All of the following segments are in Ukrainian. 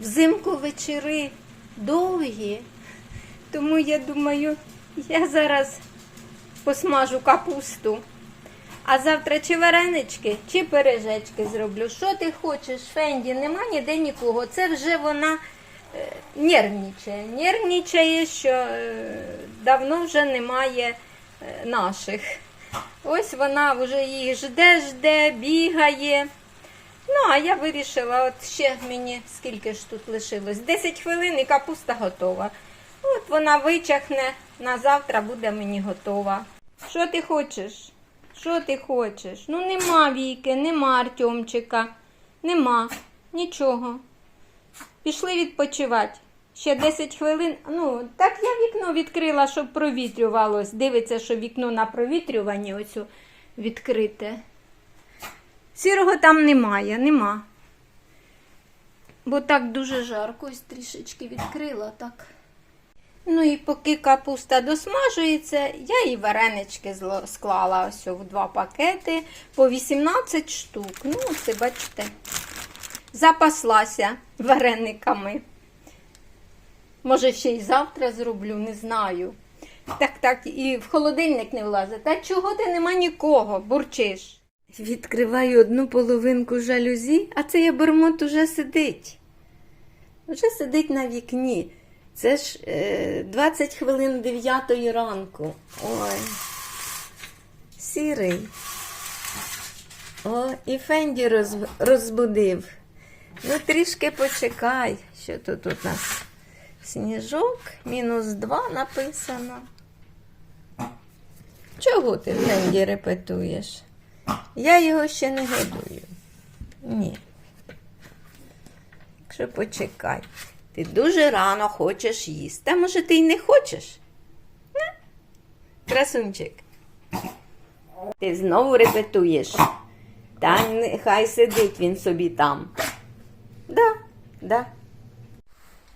Взимку вечори довгі. Тому я думаю, я зараз посмажу капусту. А завтра чи варенички, чи пиріжечки зроблю. Що ти хочеш, Фенді? Нема ніде нікого. Це вже вона е, нервничає. Нервничає, що е, давно вже немає е, наших. Ось вона вже їх жде, жде, бігає. Ну, а я вирішила, от ще мені скільки ж тут лишилось? 10 хвилин і капуста готова. От вона вичахне, на завтра буде мені готова. Що ти хочеш? Що ти хочеш? Ну нема Віки, нема Артемчика, нема нічого. Пішли відпочивати. Ще 10 хвилин. Ну, так я вікно відкрила, щоб провітрювалось. Дивиться, що вікно на провітрюванні оцю відкрите. Сірого там немає, нема. Бо так дуже жарко, ось трішечки відкрила так. Ну і поки капуста досмажується, я і варенички склала ось в два пакети по 18 штук. Ну, це бачите, запаслася варениками. Може, ще й завтра зроблю, не знаю. Так, так, і в холодильник не влазить. Та чого ти нема нікого, бурчиш? Відкриваю одну половинку жалюзі, а цей обермот уже сидить. Вже сидить на вікні. Це ж е, 20 хвилин 9 ранку. Ой. Сірий. О, і Фенді роз, розбудив. Ну, трішки почекай, що тут у нас сніжок, мінус 2 написано. Чого ти Фенді репетуєш? Я його ще не годую. Ні. Якщо почекай. Ти дуже рано хочеш їсти. А може ти й не хочеш? Не? Красунчик. Ти знову репетуєш. Та нехай сидить він собі там. Да, да.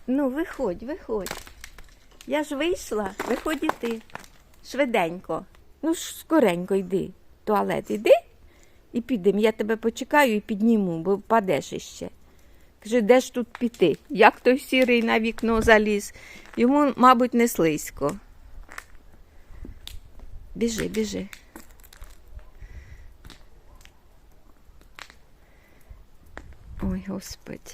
Ну, виходь, виходь. Я ж вийшла, виходь і ти. Швиденько. Ну ж скоренько йди. Туалет іди і підемо. Я тебе почекаю і підніму, бо впадеш іще. Каже, де ж тут піти? Як той сірий на вікно заліз? Йому, мабуть, не слизько. Біжи, біжи. Ой, господи.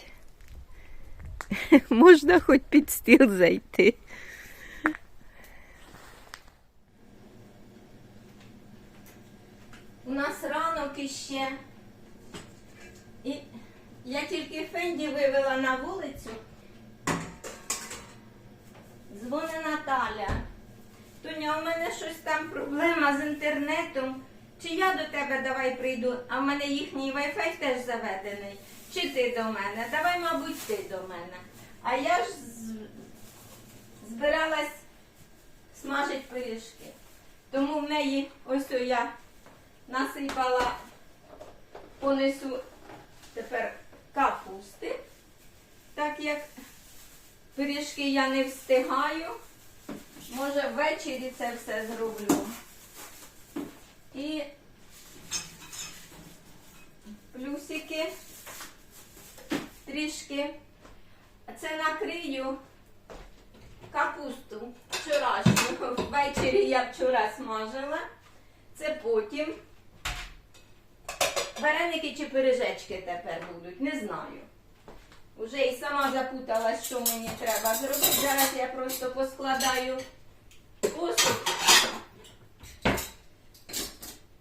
Можна хоч під стіл зайти. У нас ранок іще. І я тільки Фенді вивела на вулицю. Дзвони Наталя. Тоня, у мене щось там проблема з інтернетом. Чи я до тебе давай прийду, а в мене їхній Wi-Fi теж заведений. Чи ти до мене? Давай, мабуть, ти до мене. А я ж збиралась смажити пиріжки. Тому в неї ось я насипала, понесу тепер капусти. Так як пиріжки я не встигаю, може ввечері це все зроблю. І плюсики трішки. Це накрию капусту вчорашню. Ввечері я вчора смажила. Це потім. Вареники чи пиріжечки тепер будуть, не знаю. Уже і сама запуталась, що мені треба зробити. Зараз я просто поскладаю посуд,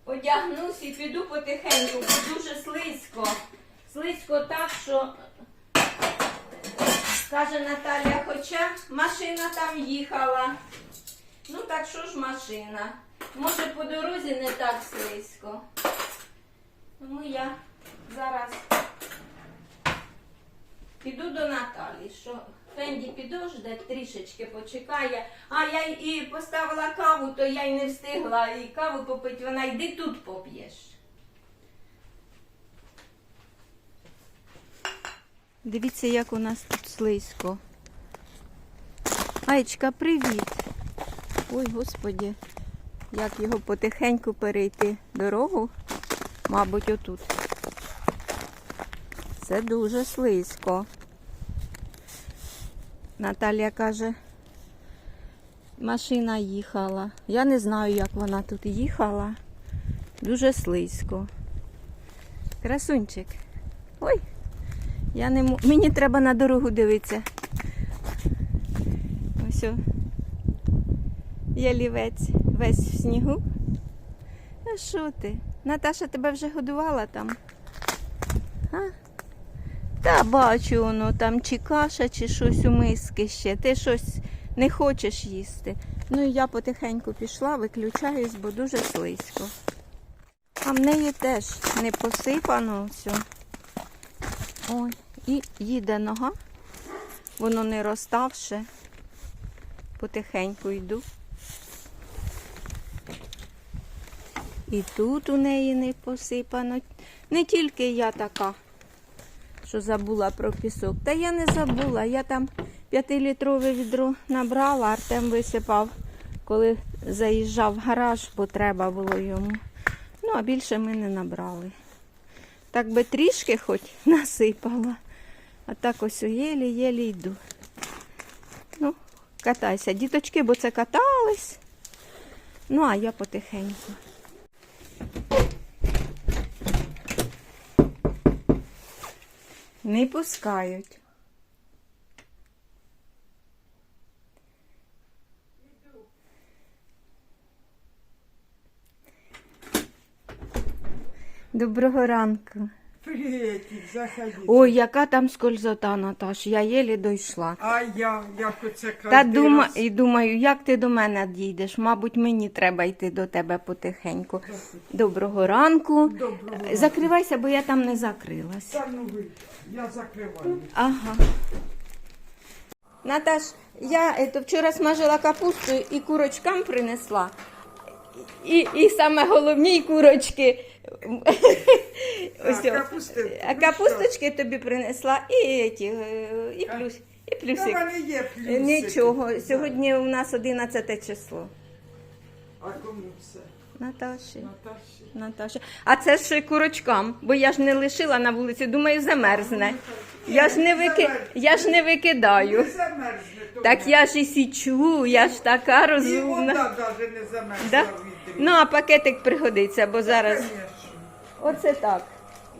одягнусь і піду потихеньку, бо дуже слизько. Слизько так, що, каже Наталя, хоча машина там їхала. Ну так що ж машина? Може по дорозі не так слизько. Тому я зараз піду до Наталі, що Фенді підожде, трішечки почекає. А я і поставила каву, то я й не встигла і каву попити. Вона йди тут поп'єш. Дивіться, як у нас тут слизько. Айчка, привіт. Ой, господі, як його потихеньку перейти дорогу. Мабуть, отут. Це дуже слизько. Наталія каже, машина їхала. Я не знаю, як вона тут їхала. Дуже слизько. Красунчик. Ой, я не мо... мені треба на дорогу дивитися. Ось. Ялівець весь в снігу. А що ти? Наташа тебе вже годувала там? А? Та бачу воно там чи каша, чи щось у миски ще. Ти щось не хочеш їсти. Ну і я потихеньку пішла, виключаюсь, бо дуже слизько. А в неї теж не посипано все. Ой, і їде нога. Воно не розставше. Потихеньку йду. І тут у неї не посипано. Не тільки я така, що забула про пісок. Та я не забула. Я там п'ятилітрове відро набрала, Артем висипав, коли заїжджав в гараж, бо треба було йому. Ну, а більше ми не набрали. Так би трішки хоч насипала. А так ось єлі-єлі йду. Ну, катайся, діточки, бо це катались. Ну, а я потихеньку. Не пускають. Доброго ранку. Приветик, заходите. Ой, яка там скользота, Наташ, я єлі дійшла. А я, як оце Та кожен дума, раз. і думаю, як ти до мене дійдеш? Мабуть, мені треба йти до тебе потихеньку. Доброго ранку. Доброго Е, Закривайся, бо я там не закрилась. Та ну ви, я закриваю. Ага. Наташ, я ето, вчора смажила капусту і курочкам принесла. І, і саме головні і курочки. Ось капусти, А ну капусточки тобі принесла і, ті, і, плюс, і Та плюсик. мене є плюсики. Нічого, сьогодні у нас 11 число. А кому це? Наташі. Наташі. Наташа. А це ж курочкам, бо я ж не лишила на вулиці, думаю, замерзне. Я ж не вики... я ж не викидаю. Не замерзне. то Так я ж і січу, я ж така І розумна. вода навіть не замерзла Да? в. Ну, а пакетик пригодиться, бо зараз. Конечно. Оце так.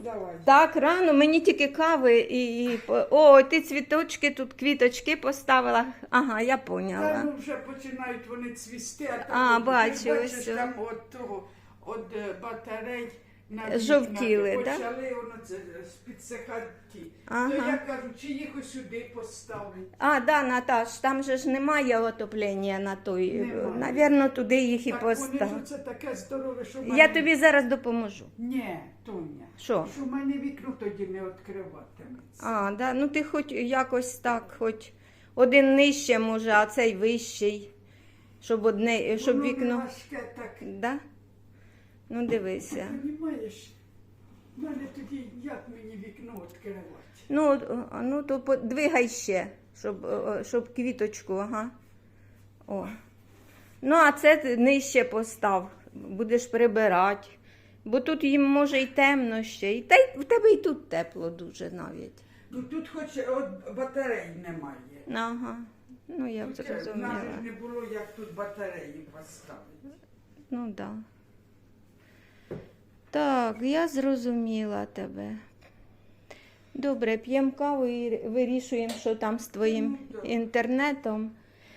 Давай. Так, рано, мені тільки кави і. і... О, ти цвіточки тут, квіточки поставила. Ага, я Та поняла. ну вже починають вони цвісти, а, А, бачу, бачиш, ось. там от того, от е, батарей Жовтіли, да? почали воно це підсихати. Ага. То я кажу, чи їх ось сюди поставити. А, да, Наташ, там же ж немає отоплення на той. Немає. Навірно, туди їх і Так вони ж постав. оце таке здорове, що в Я мене- тобі зараз допоможу. Ні, Тоня. Що? Що в мене вікно тоді не відкриватиметься. А, да, ну ти хоч якось так, хоч один нижче може, а цей вищий. Щоб одне, щоб Воно не вікно. важке так. Да? Ну дивися. Понімаєш? В мене тоді як мені вікно відкривати? Ну, от, а, ну то подвигай ще, щоб, щоб квіточку, ага. О. Ну, а це ти нижче постав, будеш прибирати. Бо тут їм може й темно ще. І та й в тебе і тут тепло дуже навіть. Ну тут хоч от батарей немає. Ага. Ну, я Тут зрозуміла. навіть не було, як тут батареї поставити. Ну да. Так, я зрозуміла тебе. Добре, п'ємо каву і вирішуємо, що там з твоїм Ну, інтернетом.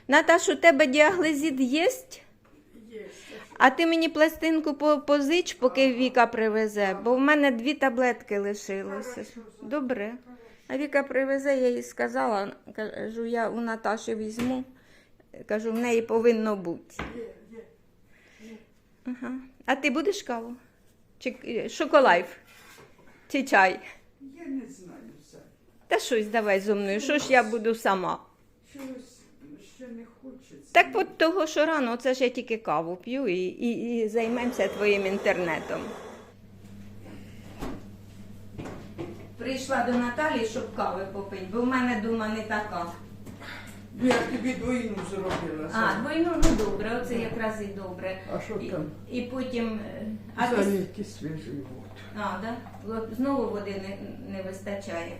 Наташ, у тебе діаглезід є? Є. А ти мені пластинку позич, поки Віка привезе, бо в мене дві таблетки лишилося. Добре. А Віка привезе, я їй сказала, кажу, я у Наташі візьму. Кажу, в неї повинно бути. Ага. А ти будеш каву? Чи е, шоколайф? Чи чай? Я не знаю все. Та щось давай зо мною, що ж я буду сама? Чогось ще не хочеться. Так от того, що рано, це ж я тільки каву п'ю і, і, і займемося твоїм інтернетом. Прийшла до Наталі, щоб кави попити, бо в мене дома не така. Ну, Я тобі двойну зробила. А, двойну, ну добре, оце якраз і добре. А що І, там? і потім. е, А ти Залійки свіжий вод. А, да? От Знову води не, не вистачає.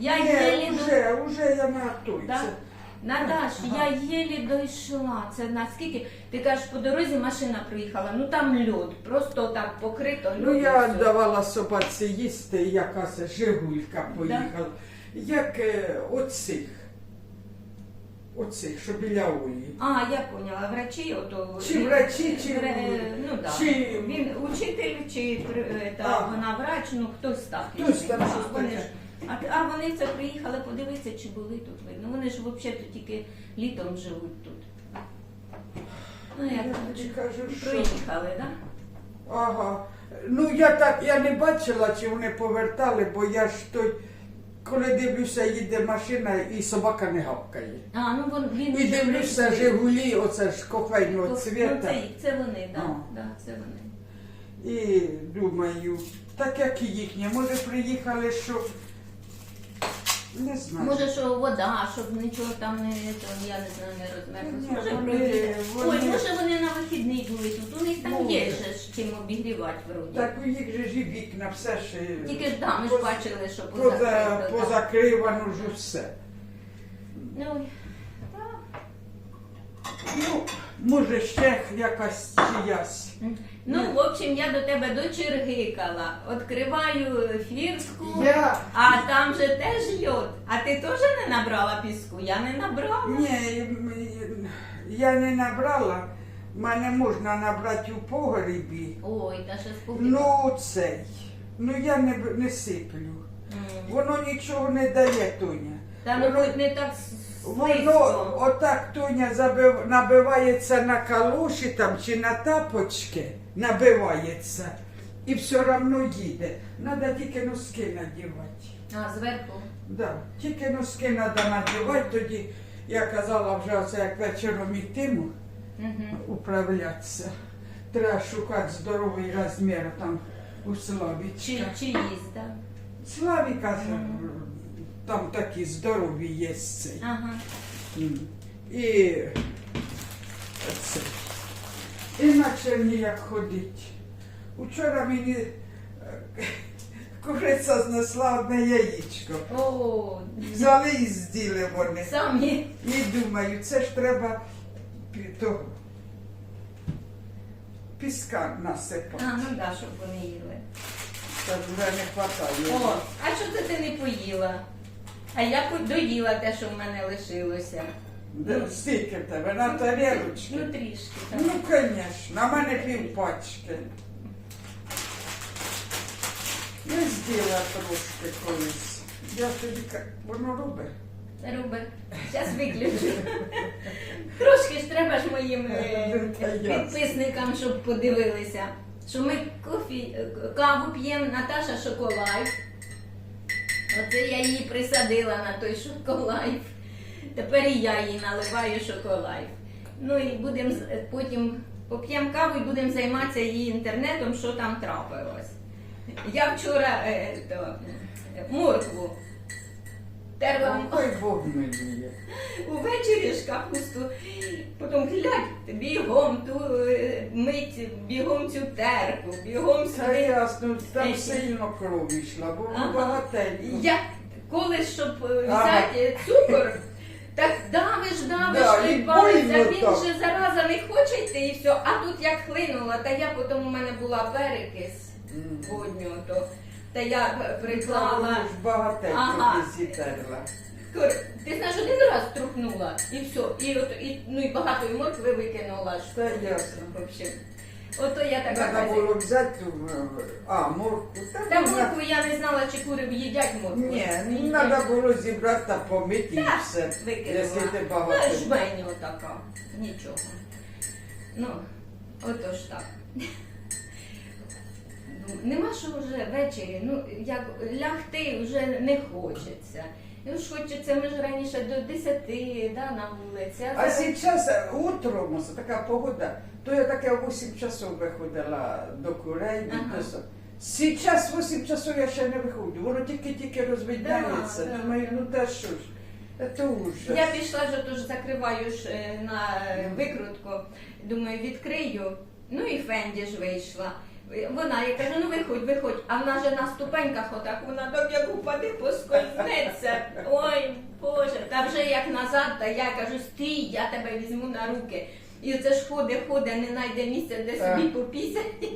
Я Ні, єлі до... вже, вже я на той. Да? це- Наташ, я єлі дійшла. Це наскільки? Ти кажеш, по дорозі машина приїхала, ну там льод, просто так покрито. Ну я все. давала собаці їсти, якась Жигулька поїхала. Як е, оцих. Оцих, що біля Олі. А, я поняла, врачі ото. Чи врачі, чи- Вре- ну, да. чи- Він учитель, чи при- та, А. вона врач, ну хтось так. Хтось там щось вони таке. ж- А, а вони це приїхали подивитися, чи були тут видно. Вони ж взагалі тільки літом живуть тут. Ну, як Я тобі кажу, що. приїхали, так? Да? Ага. Ну я так, я не бачила, чи вони повертали, бо я ж той, коли дивлюся, їде машина і собака не гавкає. А, ну вон, він І вже дивлюся, прийшов. Жигулі, оце ж кофейного Ну, цвіта. це, це вони, так, А. да, да, це вони. І думаю, так як і їхні, може приїхали, що не знаю. Може, що вода, щоб нічого там не, то, я не знаю, не розмерзлося. Ні, Може, вони- Ой, може вони на вихідний були тут. У них там Може. є же ж чим обігрівати вроді. Так у їх же ж і вікна, все ж. е, Тільки ж да, ми ж поз- бачили, що поза, позакрито. позакривано ж усе. Ну, так. Ну, може ще якась чиясь. Ну, в общем, я до тебе дочергикала. Відкриваю фіртку, Я а там же теж льод. А ти теж не набрала піску? Я не набрала. ні, я не набрала. Мене можна набрати у погребі. Ой, та ще спокійно. Ну цей. Ну я не, не сиплю. Воно нічого не дає, Тоня. Та ну Воно- хоч не так Воно отак Тоня забив, набивається на калоші там чи на тапочки, набивається і все одно їде. Треба тільки носки надівати. А, зверху. Да. Тільки носки треба надівати, тоді я казала вже оце як вечором йтиму Угу. управлятися. Треба шукати здоровий розмір там у Чи, Славічка. чи їсть, так? Славіка Мгм. Там такі здорові є цей. Ага. І це. Інакше ніяк ходить. Учора мені е, куриця знесла одне яєчко. О, Взяли і зділи вони. самі. І думаю, це ж треба того, піска насипати. А, ну да, щоб вони їли. Так вже не хватає. О, а що ти не поїла? А я доїла те, що в мене лишилося. Де- Стільки в тебе на тарілочці? Ну, трішки. так. Ну, звісно, а в мене пів пачки. Я з'їла трошки колись. Я тобі ка- воно робить. Рубер, зараз виключу. Трошки ж треба ж моїм е, Та ясно. підписникам, щоб подивилися, що ми кофі, е, каву п'ємо Наташа Шоколайф. Оце я її присадила на той Шоколайф. Тепер і я їй наливаю Шоколайф. Ну і будемо потім поп'ємо каву і будемо займатися її інтернетом, що там трапилось. Я вчора е, то, е, моркву терла Ой, Бог милує. Увечері ж капусту, потім глядь, бігом ту е, мить, бігом цю терку, бігом Та сюди. ясно, там сильно кров йшла, бо Ага. багатенько. Я коли щоб е, взяти цукор, так давиш, давиш, Да, той і палець, а больно він так. же зараза не хоче йти і все. А тут як хлинула, та я потім у мене була перекис водню, то та я Приклала приклала. ж багатенько Ага. зітерла. Кор, Ти знаєш, один раз трухнула і все. І от і ну і багато моркви викинула ж. Та ясно. В общем, ото я така Треба хазяйка. було взяти е, а, морку. Та Та можна- моркву я не знала, чи кури їдять моркву. Ні, Їдять. треба було зібрати та помити і Так, все. викинула. Якщо ти Ну, багато. отака. Нічого. Ну, ото ж так. Нема що вже ввечері, ну як лягти вже не хочеться. Ну ж хочеться, ми ж раніше до 10 да, на вулиці. А зараз- зараз утром, ось така погода, то я таке в 8 часов виходила до курей. Ага. Зараз 8 часов я ще не виходжу, воно тільки-тільки розвидняється. Да, Думаю, да. ну та що ж, це ужас. Я пішла ж тож закриваю ж е, на е, викрутку. Думаю, відкрию. Ну і Фенді ж вийшла. Вона, я кажу, ну виходь, виходь. А вона же на ступеньках отак, вона так як упаде, поскользнеться. Ой, Боже, та вже як назад, та я кажу, стій, я тебе візьму на руки. І це ж ходить, ходить, не знайде місця, де собі попісяти.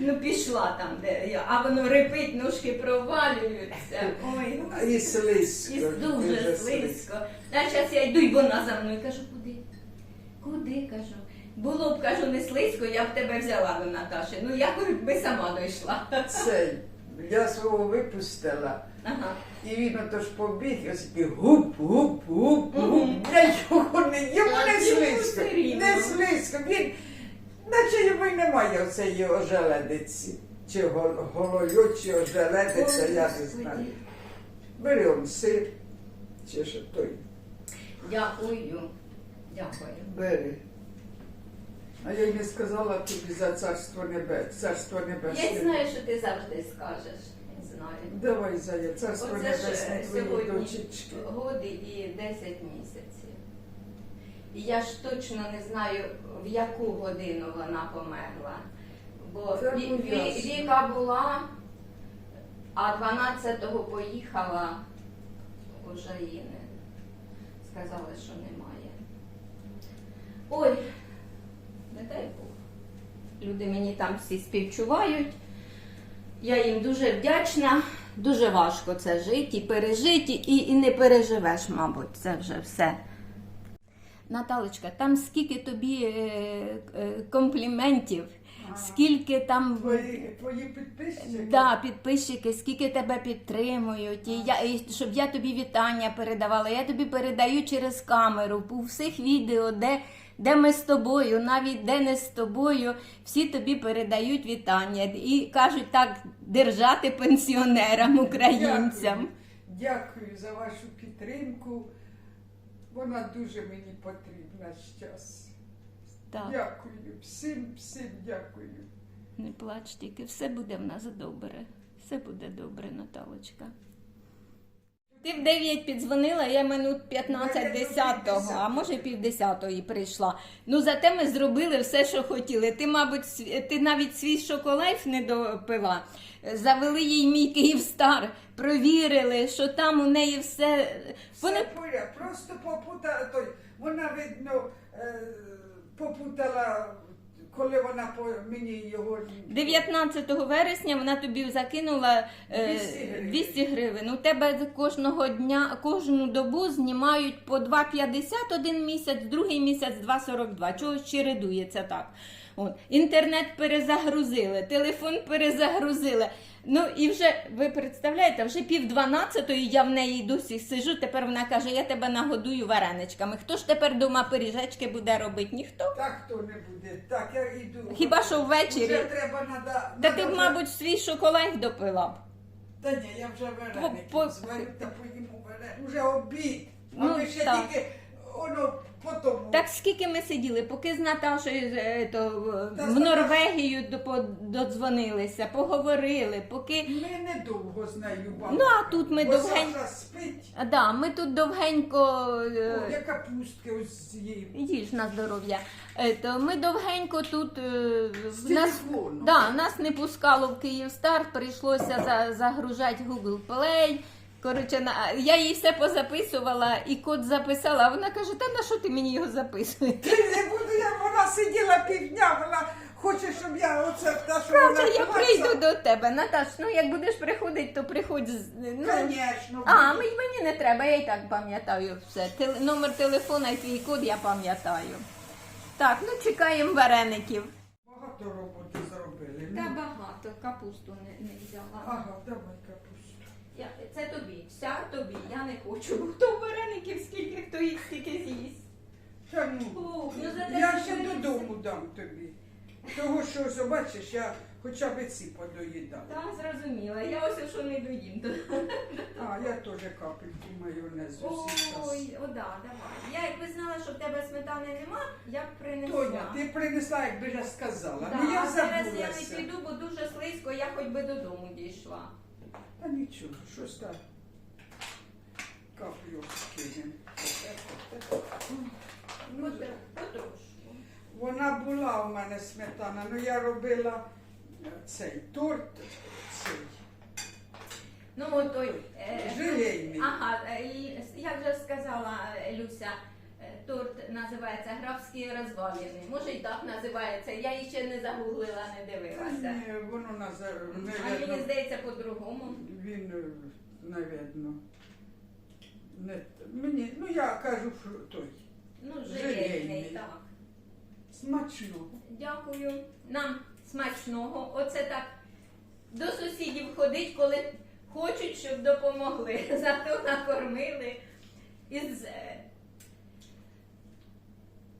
Ну, пішла там, де я, а воно рипить, ножки провалюються. Ой, І слизько. і дуже слизько. А зараз я йду, і вона за мною. Кажу, куди? Куди? кажу. Було б, кажу, не слизько, я б тебе взяла до Наташі. Ну, я би сама дійшла. Цей, я свого випустила. Ага. І він отож побіг, і ось такий гуп-гуп-гуп-гуп. Я його не, йому не слизько, не слизько. Він, наче йому й немає оцеї ожеледиці. Чи гол- голольот, чи ожеледиця, я не знаю. Бери он сир, чи що той. Дякую. Дякую. Бери. А я й не сказала тобі за царство небес, царство небесне. Я знаю, що ти завжди скажеш. Знаю. Давай, Зая, царство Оце небесне твої сьогодні дочечки. годи і 10 місяців. І я ж точно не знаю, в яку годину вона померла. Бо Це Ві- Ві- ясно. Віка була, а 12-го поїхала, уже її не сказали, що немає. Ой, не дай Бог. Люди мені там всі співчувають. Я їм дуже вдячна. Дуже важко це жити пережити, і, і не переживеш, мабуть, це вже все. Наталочка, там скільки тобі е, е, компліментів, Ага. скільки там Твої, твої підписчики? да, підписчики, скільки тебе підтримують, і я, і щоб я тобі вітання передавала. Я тобі передаю через камеру у всіх відео, де, де ми з тобою, навіть де не з тобою, всі тобі передають вітання і кажуть так держати пенсіонерам, українцям. Дякую, дякую за вашу підтримку. Вона дуже мені потрібна зараз. Так, Дякую, всім, всім дякую. не плач тільки, все буде в нас добре. Все буде добре, Наталочка. Ти в 9 піддзвонила, я минут 15 Дев'ять до 10 півдесятого. а може пів 10 прийшла. Ну зате ми зробили все, що хотіли. Ти, мабуть, ти навіть свій шоколайф не допила. Завели їй мій Київстар, провірили, що там у неї все. Вони Все просто попутала той. Вона, видно, е, попутала, коли вона по мені його. 19 вересня вона тобі закинула е, 200 гривень. 200 гривень. У тебе кожного дня, кожну добу знімають по 2,50 один місяць, другий місяць 2,42. Чогось чередується так. От. Інтернет перезагрузили, телефон перезагрузили. Ну і вже ви представляєте, вже пів дванадцятої я в неї досі сижу. Тепер вона каже: я тебе нагодую вареничками. Хто ж тепер дома пиріжечки буде робити? Ніхто. Так хто не буде. Так, я йду. Хіба що ввечері? Вже треба нада. Та ти б, мабуть, свій шоколад допила б. Та ні, я вже По- по- зварю та поїмо вареник. Уже обід. А Ну, ми ще так. тільки воно потім. Так скільки ми сиділи, поки з Наташою е, то, е, Та в з Норвегію до- додзвонилися, поговорили, поки. Ми недовго з нею бабушка. Ну, а тут ми Бо довгень- Саша спить. А, да, ми тут довгенько. е, О, я капустки ось з'їм. Їж на здоров'я. Е, То ми довгенько тут е, в нас, телефону. да, нас не пускало в Київстар, прийшлося за, загружати Google Play. Коротше, на, я їй все позаписувала і код записала, а вона каже, та на що ти мені його записуєш? Ти не буду, я вона сиділа півдня, вона хоче, щоб я оце та що Каже, вона я клацала. прийду до тебе. Наташ, ну як будеш приходити, то приходь з. Ну, Конечно. а, мені, мені не треба, я і так пам'ятаю все. Тел- номер телефона і твій код я пам'ятаю. Так, ну чекаємо вареників. Багато роботи зробили. Та Ну, багато, капусту не, не взяла. Ага, давай. Я, це тобі, вся тобі, я не хочу, бо то вареників скільки хто їх стільки з'їсть. Та ну, ну, зате я ти ще дивишся. додому дам тобі. Того, що ось, бачиш, я хоча б ці подоїдала. Так, зрозуміла. Я ось що не доїм. то- А, я теж капельку майонезу зараз. Ой, о, да, давай. Я якби знала, що в тебе сметани нема, я б принесла. Тоня, ти принесла, якби я сказала. Да, ну я а зараз я забулася. не піду, бо дуже слизько, я хоч би додому дійшла. Та нічого, щось так. Каплю скинем. Ну, Вона була у мене сметана, ну я робила цей торт цей. Ну, той. е, Желейний. Ага, е, і як же сказала е, Люся, торт називається графські розвалини. Може і так називається. Я її ще не загуглила, не дивилася. ні, воно називає, А мені здається по-другому. він, е, навірно, не, мені, ну я кажу, що той, Ну, желейний, так. смачного. Дякую. Нам смачного. Оце так до сусідів ходить, коли хочуть, щоб допомогли. Зато накормили із е,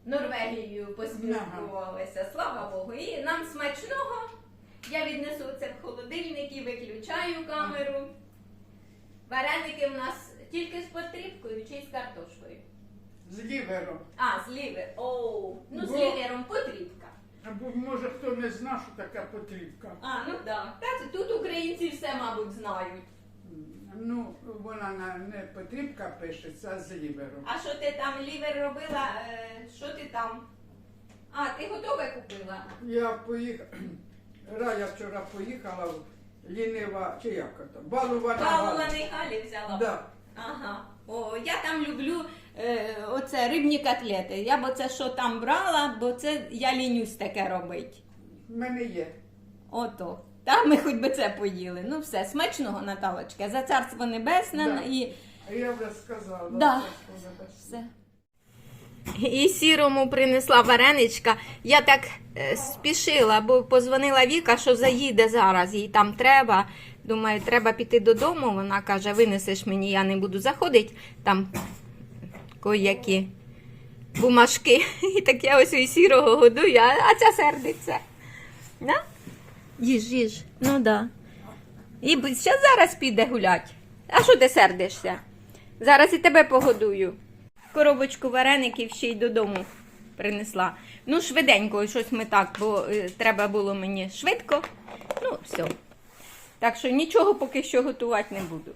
Норвегією поспілкувалися. Слава Богу. І нам смачного. Я віднесу це в холодильник і виключаю камеру. Вареники в нас тільки з потрібкою чи з картошкою. З лівером. А, з лівер. Оу. Ну, з лівером потрібка. Або може хто не знав, що така потрібка. А, ну так. Та тут українці все, мабуть, знають. Ну, вона на не потрібка пишеться, а з лівером. А що ти там лівер робила? Е, Що ти там? А, ти готове купила? Я поїхала, Рая вчора поїхала, в лінива, чи як це, балувана. Балуваний Галі взяла. Да. Ага. О, я там люблю е, оце рибні котлети. Я б оце що там брала, бо це я лінюсь таке робити. В мене є. Ото. Та ми хоч би це поїли. Ну все, смачного, Наталочка. За царство небесне Да. і А Я вже сказала. Да. все. І сірому принесла вареничка. Я так е, спішила, бо позвонила Віка, що заїде зараз, їй там треба. Думаю, треба піти додому. Вона каже, винесеш мені, я не буду заходити. Там кої-які бумажки. І так я ось і сірого годую, а, а ця сердиться. Да? Їж, їж. Ну да. І ще зараз піде гулять. А що ти сердишся? Зараз і тебе погодую. Коробочку вареників ще й додому принесла. Ну, швиденько, щось ми так, бо е, треба було мені швидко. Ну, все. Так що нічого поки що готувати не буду.